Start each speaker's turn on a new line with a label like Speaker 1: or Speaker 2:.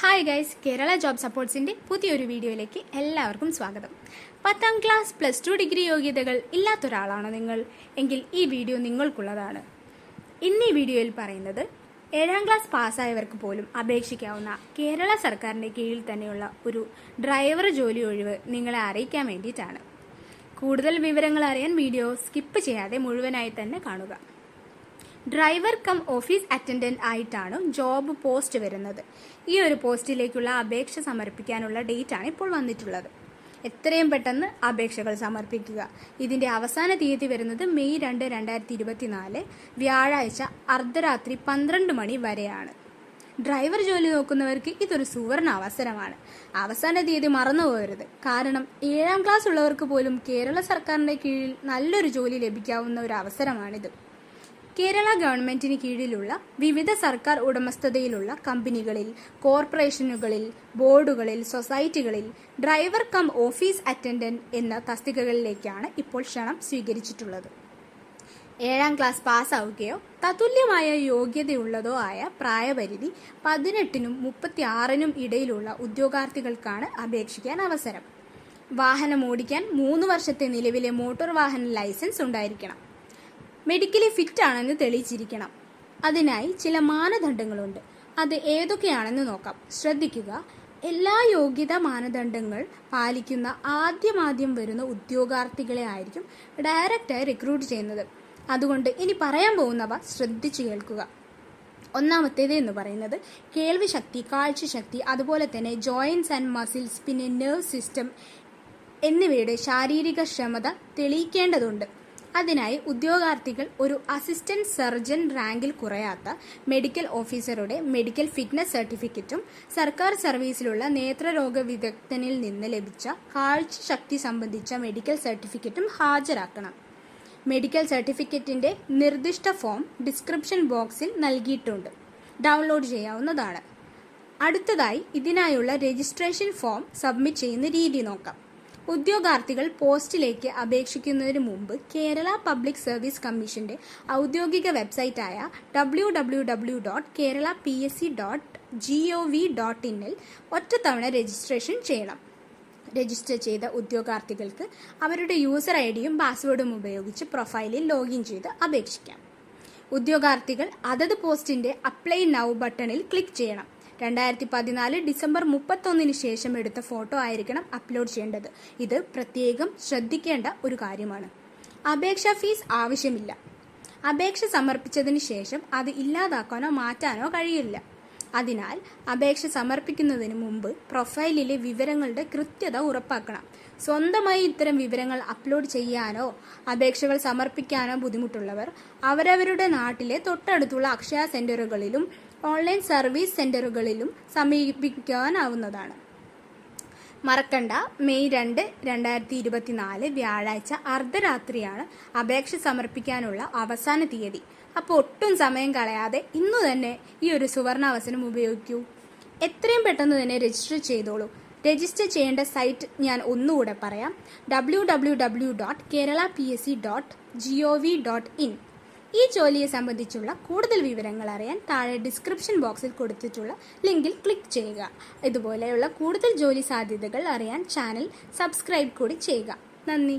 Speaker 1: Hi guys Kerala job സപ്പോർട്ട്സിന്റെ പുതിയൊരു വീഡിയോയിലേക്ക് എല്ലാവർക്കും സ്വാഗതം. പത്താം ക്ലാസ് പ്ലസ് ടു ഡിഗ്രി യോഗ്യതകൾ ഇല്ലാത്തൊരാളാണോ നിങ്ങൾ. എങ്കിൽ ഈ വീഡിയോ നിങ്ങൾക്കുള്ളതാണ്. ഇന്ന് ഈ വീഡിയോയിൽ പറയുന്നത് ഏഴാം ക്ലാസ് പാസ്സായവർക്ക് പോലും അപേക്ഷിക്കാവുന്ന കേരള സർക്കാരിന്റെ കീഴിൽ തന്നെയുള്ള ഒരു ഡ്രൈവർ ജോലി ഒഴിവ് നിങ്ങളെ അറിയിക്കാൻ വേണ്ടിയിട്ടാണ്. കൂടുതൽ വിവരങ്ങൾ അറിയാൻ വീഡിയോ സ്കിപ്പ് ചെയ്യാതെ മുഴുവനായി തന്നെ കാണുക. ഡ്രൈവർ കം ഓഫീസ് അറ്റൻഡന്റ് ആയിട്ടാണ് ജോബ് പോസ്റ്റ് വരുന്നത്. ഈ ഒരു പോസ്റ്റിലേക്കുള്ള അപേക്ഷ സമർപ്പിക്കാനുള്ള ഡേറ്റ് ആണ് ഇപ്പോൾ വന്നിട്ടുള്ളത്. എത്രയും പെട്ടെന്ന് അപേക്ഷകൾ സമർപ്പിക്കുക. ഇതിന്റെ അവസാന തീയതി വരുന്നത് മെയ് രണ്ട് രണ്ടായിരത്തി ഇരുപത്തിനാല് വ്യാഴാഴ്ച അർദ്ധരാത്രി പന്ത്രണ്ട് മണി വരെയാണ്. ഡ്രൈവർ ജോലി നോക്കുന്നവർക്ക് ഇതൊരു സുവർണ അവസരമാണ്. അവസാന തീയതി മറന്നുപോകരുത്. കാരണം ഏഴാം ക്ലാസ് ഉള്ളവർക്ക് പോലും കേരള സർക്കാരിന്റെ കീഴിൽ നല്ലൊരു ജോലി ലഭിക്കാവുന്ന ഒരു അവസരമാണിത്. കേരള ഗവൺമെന്റിന് കീഴിലുള്ള വിവിധ സർക്കാർ ഉടമസ്ഥതയിലുള്ള കമ്പനികളിൽ കോർപ്പറേഷനുകളിൽ ബോർഡുകളിൽ സൊസൈറ്റികളിൽ ഡ്രൈവർ കം ഓഫീസ് അറ്റൻഡന്റ് എന്ന തസ്തികകളിലേക്കാണ് ഇപ്പോൾ ക്ഷണം സ്വീകരിച്ചിട്ടുള്ളത്. ഏഴാം ക്ലാസ് പാസ്സാവുകയോ തത്തുല്യമായ യോഗ്യതയുള്ളതോ ആയ പ്രായപരിധി പതിനെട്ടിനും മുപ്പത്തി ആറിനും ഇടയിലുള്ള ഉദ്യോഗാർത്ഥികൾക്കാണ് അപേക്ഷിക്കാൻ അവസരം. വാഹനം ഓടിക്കാൻ മൂന്ന് വർഷത്തെ നിലവിലെ മോട്ടോർ വാഹന ലൈസൻസ് ഉണ്ടായിരിക്കണം. മെഡിക്കലി ഫിറ്റ് ആണെന്ന് തെളിയിച്ചിരിക്കണം. അതിനായി ചില മാനദണ്ഡങ്ങളുണ്ട്. അത് ഏതൊക്കെയാണെന്ന് നോക്കാം. ശ്രദ്ധിക്കുക. എല്ലാ യോഗ്യത മാനദണ്ഡങ്ങൾ പാലിക്കുന്ന ആദ്യമാദ്യം വരുന്ന ഉദ്യോഗാർത്ഥികളെ ആയിരിക്കും ഡയറക്റ്റായി റിക്രൂട്ട് ചെയ്യുന്നത്. അതുകൊണ്ട് ഇനി പറയാൻ പോകുന്നവ ശ്രദ്ധിച്ചു കേൾക്കുക. ഒന്നാമത്തേത് എന്ന് പറയുന്നത് കേൾവി ശക്തി കാഴ്ചശക്തി അതുപോലെ തന്നെ ജോയിൻസ് ആൻഡ് മസിൽസ് പിന്നെ നെർവ് സിസ്റ്റം എന്നിവയുടെ ശാരീരിക ക്ഷമത തെളിയിക്കേണ്ടതുണ്ട്. അതിനായി ഉദ്യോഗാർത്ഥികൾ ഒരു അസിസ്റ്റന്റ് സർജൻ റാങ്കിൽ കുറയാത്ത മെഡിക്കൽ ഓഫീസറുടെ മെഡിക്കൽ ഫിറ്റ്നസ് സർട്ടിഫിക്കറ്റും സർക്കാർ സർവീസിലുള്ള നേത്രരോഗ വിദഗ്ധനിൽ നിന്ന് ലഭിച്ച കാഴ്ച ശക്തി സംബന്ധിച്ച മെഡിക്കൽ സർട്ടിഫിക്കറ്റും ഹാജരാക്കണം. മെഡിക്കൽ സർട്ടിഫിക്കറ്റിന്റെ നിർദ്ദിഷ്ട ഫോം ഡിസ്ക്രിപ്ഷൻ ബോക്സിൽ നൽകിയിട്ടുണ്ട്. ഡൗൺലോഡ് ചെയ്യാവുന്നതാണ്. അടുത്തതായി ഇതിനായുള്ള രജിസ്ട്രേഷൻ ഫോം സബ്മിറ്റ് ചെയ്യുന്ന രീതി നോക്കാം. ഉദ്യോഗാർത്ഥികൾ പോസ്റ്റിലേക്ക് അപേക്ഷിക്കുന്നതിന് മുമ്പ് കേരള പബ്ലിക് സർവീസ് കമ്മീഷന്റെ ഔദ്യോഗിക വെബ്സൈറ്റായ W W W dot Kerala P S C dot G O V dot ഇന്നിൽ ഒറ്റത്തവണ രജിസ്ട്രേഷൻ ചെയ്യണം. രജിസ്റ്റർ ചെയ്ത ഉദ്യോഗാർത്ഥികൾക്ക് അവരുടെ യൂസർ ഐ ഡിയും പാസ്വേഡും ഉപയോഗിച്ച് പ്രൊഫൈലിൽ ലോഗിൻ ചെയ്ത് അപേക്ഷിക്കാം. ഉദ്യോഗാർത്ഥികൾ അതത് പോസ്റ്റിന്റെ അപ്ലൈ നൗ ബട്ടണിൽ ക്ലിക്ക് ചെയ്യണം. രണ്ടായിരത്തി പതിനാല് ഡിസംബർ മുപ്പത്തൊന്നിന് ശേഷം എടുത്ത ഫോട്ടോ ആയിരിക്കണം അപ്ലോഡ് ചെയ്യേണ്ടത്. ഇത് പ്രത്യേകം ശ്രദ്ധിക്കേണ്ട ഒരു കാര്യമാണ്. അപേക്ഷാ ഫീസ് ആവശ്യമില്ല. അപേക്ഷ സമർപ്പിച്ചതിന് ശേഷം അത് ഇല്ലാതാക്കാനോ മാറ്റാനോ കഴിയില്ല. അതിനാൽ അപേക്ഷ സമർപ്പിക്കുന്നതിന് മുമ്പ് പ്രൊഫൈലിലെ വിവരങ്ങളുടെ കൃത്യത ഉറപ്പാക്കണം. സ്വന്തമായി ഇത്തരം വിവരങ്ങൾ അപ്ലോഡ് ചെയ്യാനോ അപേക്ഷകൾ സമർപ്പിക്കാനോ ബുദ്ധിമുട്ടുള്ളവർ അവരവരുടെ നാട്ടിലെ തൊട്ടടുത്തുള്ള അക്ഷയ സെന്ററുകളിലും ഓൺലൈൻ സർവീസ് സെന്ററുകളിലും സമീപിക്കാനാവുന്നതാണ്. മറക്കണ്ട. മെയ് രണ്ട് രണ്ടായിരത്തി ഇരുപത്തിനാല് വ്യാഴാഴ്ച അർദ്ധരാത്രിയാണ് അപേക്ഷ സമർപ്പിക്കാനുള്ള അവസാന തീയതി. അപ്പോൾ ഒട്ടും സമയം കളയാതെ ഇന്നു തന്നെ ഈ ഒരു സുവർണാവസരം ഉപയോഗിക്കൂ. എത്രയും പെട്ടെന്ന് തന്നെ രജിസ്റ്റർ ചെയ്തോളൂ. രജിസ്റ്റർ ചെയ്യേണ്ട സൈറ്റ് ഞാൻ ഒന്നുകൂടെ പറയാം. W W W dot Kerala P S C dot G O V dot in ഈ ജോലിയെ സംബന്ധിച്ചുള്ള കൂടുതൽ വിവരങ്ങൾ അറിയാൻ താഴെ ഡിസ്ക്രിപ്ഷൻ ബോക്സിൽ കൊടുത്തിട്ടുള്ള ലിങ്കിൽ ക്ലിക്ക് ചെയ്യുക. ഇതുപോലെയുള്ള കൂടുതൽ ജോലി സാധ്യതകൾ അറിയാൻ ചാനൽ സബ്സ്ക്രൈബ് കൂടി ചെയ്യുക. നന്ദി.